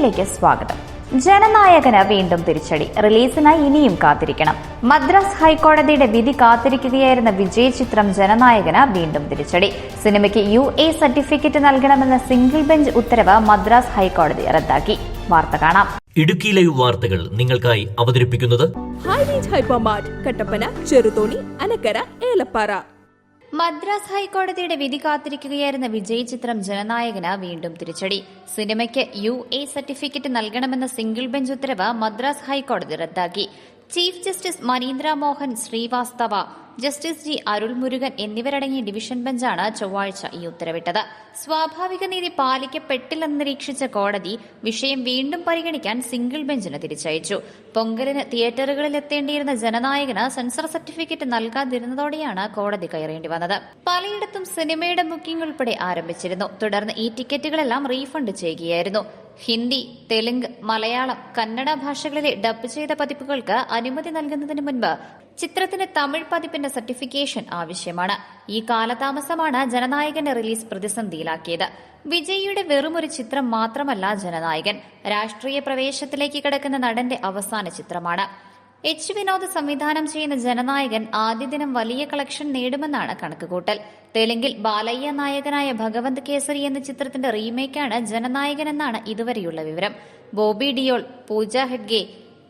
ന്യൂസിലേക്ക് സ്വാഗതം. ജനനായകന് വീണ്ടും തിരിച്ചടി. റിലീസിനായി ഇനിയും കാത്തിരിക്കണം. മദ്രാസ് ഹൈക്കോടതിയുടെ വിധി കാത്തിരിക്കുകയായിരുന്ന വിജയ് ചിത്രം ജനനായകന് വീണ്ടും തിരിച്ചടി. സിനിമയ്ക്ക് യു എ സർട്ടിഫിക്കറ്റ് നൽകണമെന്ന സിംഗിൾ ബെഞ്ച് ഉത്തരവ് മദ്രാസ് ഹൈക്കോടതി റദ്ദാക്കി. വാർത്ത കാണാം. ഇടുക്കി ലൈവ് വാർത്തകൾ നിങ്ങൾക്കായി അവതരിപ്പിക്കുന്നത് കട്ടപ്പന ചെറുതോണി അനക്കര ഏലപ്പാറ. മദ്രാസ് ഹൈക്കോടതിയുടെ വിധി കാത്തിരിക്കുകയായിരുന്ന വിജയ് ചിത്രം ജനനായകന് വീണ്ടും തിരിച്ചടി. സിനിമയ്ക്ക് യു എ സർട്ടിഫിക്കറ്റ് നൽകണമെന്ന സിംഗിൾ ബെഞ്ച് ഉത്തരവ് മദ്രാസ് ഹൈക്കോടതി റദ്ദാക്കി. Chief justice Manindra Mohan Shrivastava justice G Arulmurugan എന്നിവരടങ്ങിയ ഡിവിഷൻ ബെഞ്ചാണ് ചൊവ്വാഴ്ച ഈ ഉത്തരവിട്ടത്. സ്വാഭാവിക നീതി പാലിക്കപ്പെട്ടില്ലെന്ന് നിരീക്ഷിച്ച കോടതി വിഷയം വീണ്ടും പരിഗണിക്കാൻ സിംഗിൾ ബെഞ്ചിന് തിരിച്ചയച്ചു. പൊങ്കലിന് തിയേറ്ററുകളിൽ എത്തേണ്ടിയിരുന്ന ജനനായകന് സെൻസർ സർട്ടിഫിക്കറ്റ് നൽകാതിരുന്നതോടെയാണ് കോടതി കയറേണ്ടി വന്നത്. പലയിടത്തും സിനിമയുടെ ബുക്കിംഗ് ഉൾപ്പെടെ ആരംഭിച്ചിരുന്നു. തുടർന്ന് ഈ ടിക്കറ്റുകളെല്ലാം റീഫണ്ട് ചെയ്യുകയായിരുന്നു. ഹിന്ദി തെലുങ്ക് മലയാളം കന്നഡ ഭാഷകളിലെ ഡബ് ചെയ്ത പതിപ്പുകൾക്ക് അനുമതി നൽകുന്നതിന് മുൻപ് ചിത്രത്തിന് തമിഴ് പതിപ്പിന്റെ സർട്ടിഫിക്കേഷൻ ആവശ്യമാണ്. ഈ കാലതാമസമാണ് ജനനായകന്റെ റിലീസ് പ്രതിസന്ധിയിലാക്കിയത്. വിജയിയുടെ വെറുമൊരു ചിത്രം മാത്രമല്ല ജനനായകൻ. രാഷ്ട്രീയ പ്രവേശത്തിലേക്ക് കിടക്കുന്ന നടന്റെ അവസാന ചിത്രമാണ്. എച്ച് വിനോദ് സംവിധാനം ചെയ്യുന്ന ജനനായകൻ ആദ്യ ദിനം വലിയ കളക്ഷൻ നേടുമെന്നാണ് കണക്കുകൂട്ടൽ. തെലുങ്കിൽ ബാലയ്യ നായകനായ ഭഗവന്ത് കേസരി എന്ന ചിത്രത്തിന്റെ റീമേക്കാണ് ജനനായകൻ എന്നാണ് ഇതുവരെയുള്ള വിവരം. ബോബി ഡിയോൾ പൂജ ഹെഡ്ഗെ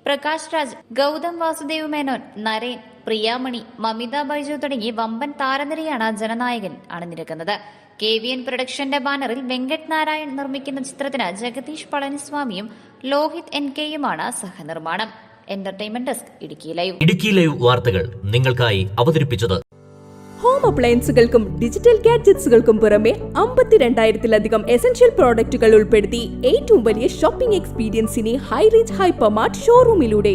പ്രകാശ് രാജ് ഗൗതം വാസുദേവ് മേനോൻ നരേൻ പ്രിയാമണി മമിത ബൈജു തുടങ്ങി വമ്പൻ താരനിരയാണ് ജനനായകൻ അണിനിരക്കുന്നത്. കെ വി എൻ പ്രൊഡക്ഷന്റെ ബാനറിൽ വെങ്കട് നാരായൺ നിർമ്മിക്കുന്ന ചിത്രത്തിന് ജഗദീഷ് പളനിസ്വാമിയും ലോഹിത് എൻ കെയുമാണ് സഹനിർമ്മാണം. Entertainment desk Idukki live Idukki live വാർത്തകൾ നിങ്ങൾക്കായി അവതരിപ്പിച്ചത്. ഹോം അപ്ലയൻസുകൾക്കും ഡിജിറ്റൽ ഗാഡ്ജറ്റ്സുകൾക്കും പുറമെ അമ്പത്തിരണ്ടായിരത്തിലധികം എസൻഷ്യൽ പ്രോഡക്റ്റുകൾ ഉൾപ്പെടുത്തി ഏറ്റവും വലിയ ഷോപ്പിംഗ് എക്സ്പീരിയൻസിനെ ഹൈ റീച്ച് ഹൈപ്പർമാർട്ട് ഷോറൂമിലൂടെ